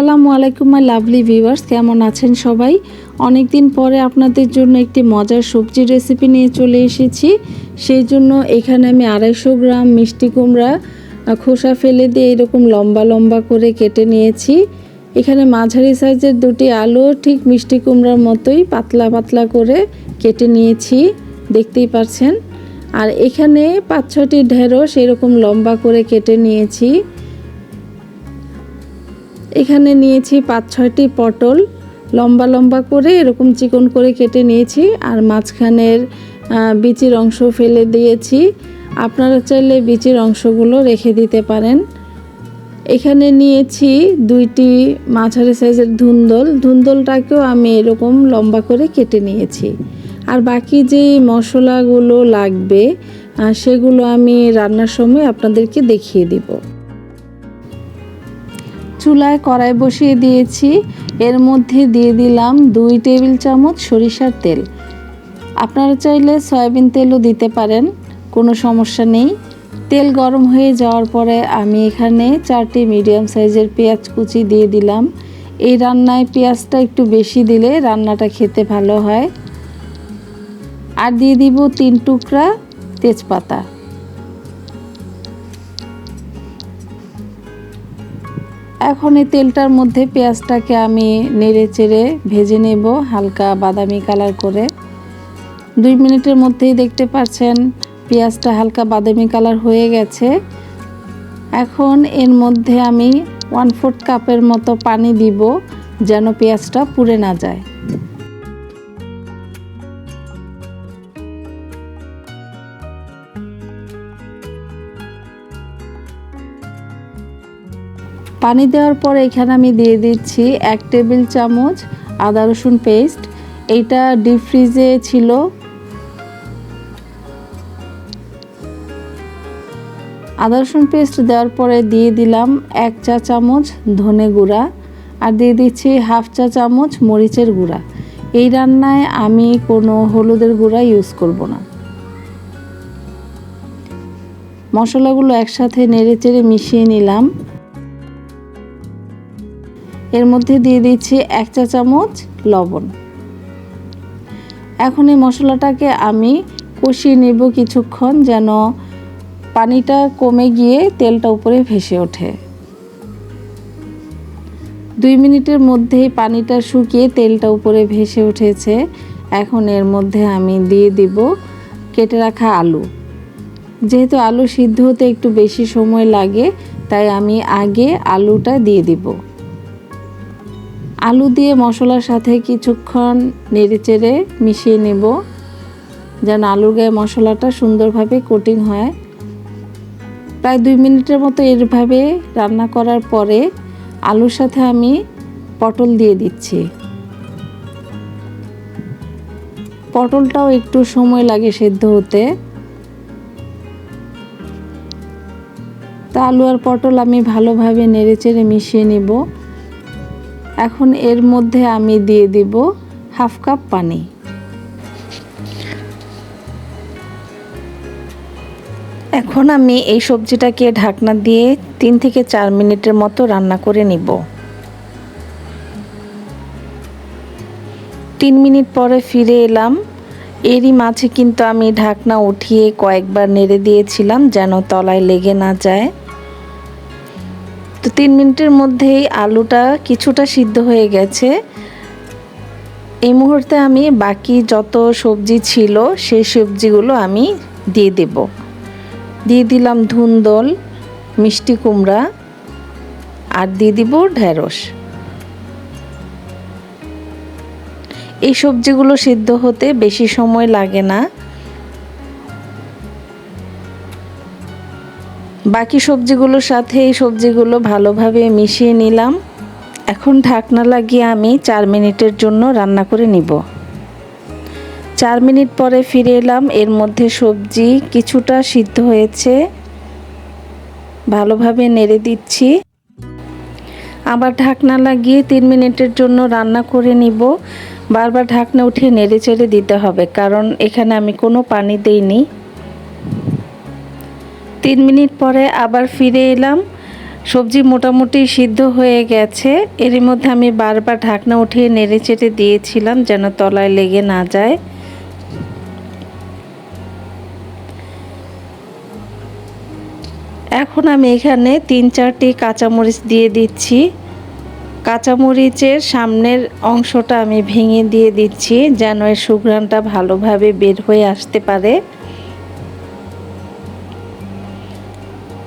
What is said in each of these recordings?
আসসালামু আলাইকুম my lovely viewers কেমন আছেন সবাই? অনেক দিন পরে আপনাদের জন্য একটি মজার সবজি রেসিপি নিয়ে চলে এসেছি। সেই জন্য এখানে আমি আড়াইশো গ্রাম মিষ্টি কুমড়া খোসা ফেলে দিয়ে এরকম লম্বা লম্বা করে কেটে নিয়েছি। এখানে মাঝারি সাইজের দুটি আলু ঠিক মিষ্টি কুমড়ার মতোই পাতলা পাতলা করে কেটে নিয়েছি, দেখতেই পাচ্ছেন। আর এখানে পাঁচ ছটি ঢেঁড়স এরকম লম্বা করে কেটে নিয়েছি। এখানে নিয়েছি পাঁচ ছয়টি পটল, লম্বা লম্বা করে এরকম চিকন করে কেটে নিয়েছি আর মাঝখানের বিচির অংশ ফেলে দিয়েছি। আপনারা চাইলে বিচির অংশগুলো রেখে দিতে পারেন। এখানে নিয়েছি দুইটি মাঝারি সাইজের ধুন্দল। ধুন্দলটাকেও আমি এরকম লম্বা করে কেটে নিয়েছি। আর বাকি যে মশলাগুলো লাগবে সেগুলো আমি রান্নার সময় আপনাদেরকে দেখিয়ে দিব। চুলায় কড়াই বসিয়ে দিয়েছি। এর মধ্যে দিয়ে দিলাম দুই টেবিল চামচ সরিষার তেল। আপনারা চাইলে সয়াবিন তেলও দিতে পারেন, কোনো সমস্যা নেই। তেল গরম হয়ে যাওয়ার পরে আমি এখানে চারটি মিডিয়াম সাইজের পেঁয়াজ কুচি দিয়ে দিলাম। এই রান্নায় পেঁয়াজটা একটু বেশি দিলে রান্নাটা খেতে ভালো হয়। আর দিয়ে দিব তিন টুকরা তেজপাতা। এখন এই তেলটার মধ্যে পেঁয়াজটাকে আমি নেড়ে চেড়ে ভেজে নেব হালকা বাদামি কালার করে। দুই মিনিটের মধ্যেই দেখতে পাচ্ছেন পেঁয়াজটা হালকা বাদামি কালার হয়ে গেছে। এখন এর মধ্যে আমি ওয়ান ফোর্থ কাপের মতো পানি দিব যেন পেঁয়াজটা পুড়ে না যায়। পানি দেওয়ার পর এখানে আমি দিয়ে দিচ্ছি এক টেবিল চামচ আদা রসুন পেস্ট এইটা ডিপ ফ্রিজে ছিল। আদা রসুন পেস্ট দেওয়ার পরে দিয়ে দিলাম এক চা চামচ ধনে গুঁড়া আর দিয়ে দিচ্ছি হাফ চা চামচ মরিচের গুঁড়া। এই রান্নায় আমি কোনো হলুদের গুঁড়া ইউজ করব না। মশলাগুলো একসাথে নেড়ে চেড়ে মিশিয়ে নিলাম। এর মধ্যে দিয়ে দিচ্ছি এক চা চামচ লবণ। এখন এই মশলাটাকে আমি কষিয়ে নেব কিছুক্ষণ যেন পানিটা কমে গিয়ে তেলটা উপরে ভেসে ওঠে। দুই মিনিটের মধ্যেই পানিটা শুকিয়ে তেলটা উপরে ভেসে উঠেছে। এখন এর মধ্যে আমি দিয়ে দিব কেটে রাখা আলু। যেহেতু আলু সিদ্ধ হতে একটু বেশি সময় লাগে, তাই আমি আগে আলুটা দিয়ে দিব। আলু দিয়ে মশলার সাথে কিছুক্ষণ নেড়েচেড়ে মিশিয়ে নেব, যেন আলুর গায়ে মশলাটা সুন্দরভাবে কোটিং হয়। প্রায় দুই মিনিটের মতো এরভাবে রান্না করার পরে আলুর সাথে আমি পটল দিয়ে দিচ্ছি। পটলটাও একটু সময় লাগে সেদ্ধ হতে। তা আলু আর পটল আমি ভালোভাবে নেড়েচেড়ে মিশিয়ে নেব। এখন এর মধ্যে আমি দিয়ে দিব হাফ কাপ পানি। এখন আমি এই সবজিটাকে ঢাকনা দিয়ে তিন থেকে চার মিনিটের মতো রান্না করে নিব। তিন মিনিট পরে ফিরে এলাম। এরই মাঝে কিন্তু আমি ঢাকনা উঠিয়ে কয়েকবার নেড়ে দিয়েছিলাম যেন তলায় লেগে না যায়। তো তিন মিনিটের মধ্যেই আলুটা কিছুটা সিদ্ধ হয়ে গেছে। এই মুহূর্তে আমি বাকি যত সবজি ছিল, সেই সবজিগুলো আমি দিয়ে দেব। দিয়ে দিলাম ধুন্দল মিষ্টি কুমড়া, আর দিয়ে দিব ঢেঁড়স। এই সবজিগুলো সিদ্ধ হতে বেশি সময় লাগে না। বাকি সবজিগুলোর সাথে এই সবজিগুলো ভালোভাবে মিশিয়ে নিলাম। এখন ঢাকনা লাগিয়ে আমি চার মিনিটের জন্য রান্না করে নিব। চার মিনিট পরে ফিরে এলাম, এর মধ্যে সবজি কিছুটা সিদ্ধ হয়েছে। ভালোভাবে নেড়ে দিচ্ছি। আবার ঢাকনা লাগিয়ে তিন মিনিটের জন্য রান্না করে নিব। বারবার ঢাকনা উঠিয়ে নেড়ে চেড়ে দিতে হবে, কারণ এখানে আমি কোনো পানি দেইনি। তিন মিনিট পরে আবার ফিরে এলাম। সবজি মোটামুটি সিদ্ধ হয়ে গেছে। এর মধ্যে আমি বারবার ঢাকনা উঠিয়ে নেড়ে চেড়ে দিয়েছিলাম যেন তলায় লেগে না যায়। এখন আমি এখানে তিন চারটি কাঁচামরিচ দিয়ে দিচ্ছি। কাঁচামরিচের সামনের অংশটা আমি ভেঙে দিয়ে দিচ্ছি যেন এর সুঘ্রাণটা ভালোভাবে বের হয়ে আসতে পারে।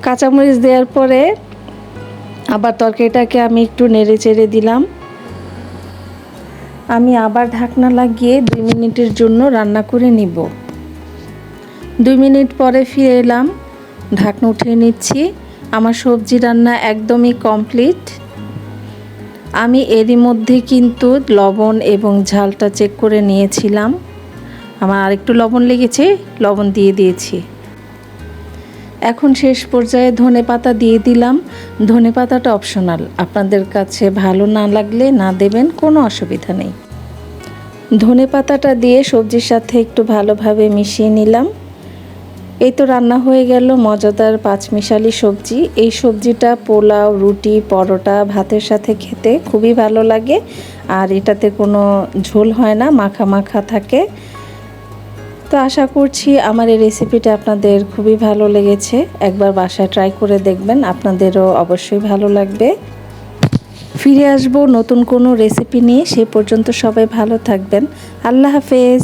কাঁচামরিচ দেওয়ার পরে আবার তরকারিটাকে আমি একটু নেড়ে চেড়ে দিলাম। আমি আবার ঢাকনা লাগিয়ে দুই মিনিটের জন্য রান্না করে নিব। দুই মিনিট পরে ফিরে এলাম, ঢাকনা উঠিয়ে নিচ্ছি। আমার সবজি রান্না একদমই কমপ্লিট। আমি এরই মধ্যে কিন্তু লবণ এবং ঝালটা চেক করে নিয়েছিলাম। আমার আরেকটু লবণ লেগেছে, লবণ দিয়ে দিয়েছি। এখন শেষ পর্যায়ে ধনে পাতা দিয়ে দিলাম। ধনে পাতাটা অপশনাল আপনাদের কাছে ভালো না লাগলে না দেবেন, কোনো অসুবিধা নেই। ধনে পাতাটা দিয়ে সবজির সাথে একটু ভালোভাবে মিশিয়ে নিলাম। এই তো রান্না হয়ে গেল, মজাদার পাঁচমিশালি সবজি। এই সবজিটা পোলাও, রুটি, পরোটা, ভাতের সাথে খেতে খুবই ভালো লাগে। আর এটাতে কোনো ঝোল হয় না, মাখা মাখা থাকে। তো আশা করছি আমার এই রেসিপিটা আপনাদের খুবই ভালো লেগেছে। একবার বাসায় ট্রাই করে দেখবেন, আপনাদেরও অবশ্যই ভালো লাগবে। ফিরে আসব নতুন কোনো রেসিপি নিয়ে, সে পর্যন্ত সবাই ভালো থাকবেন। আল্লাহ হাফেজ।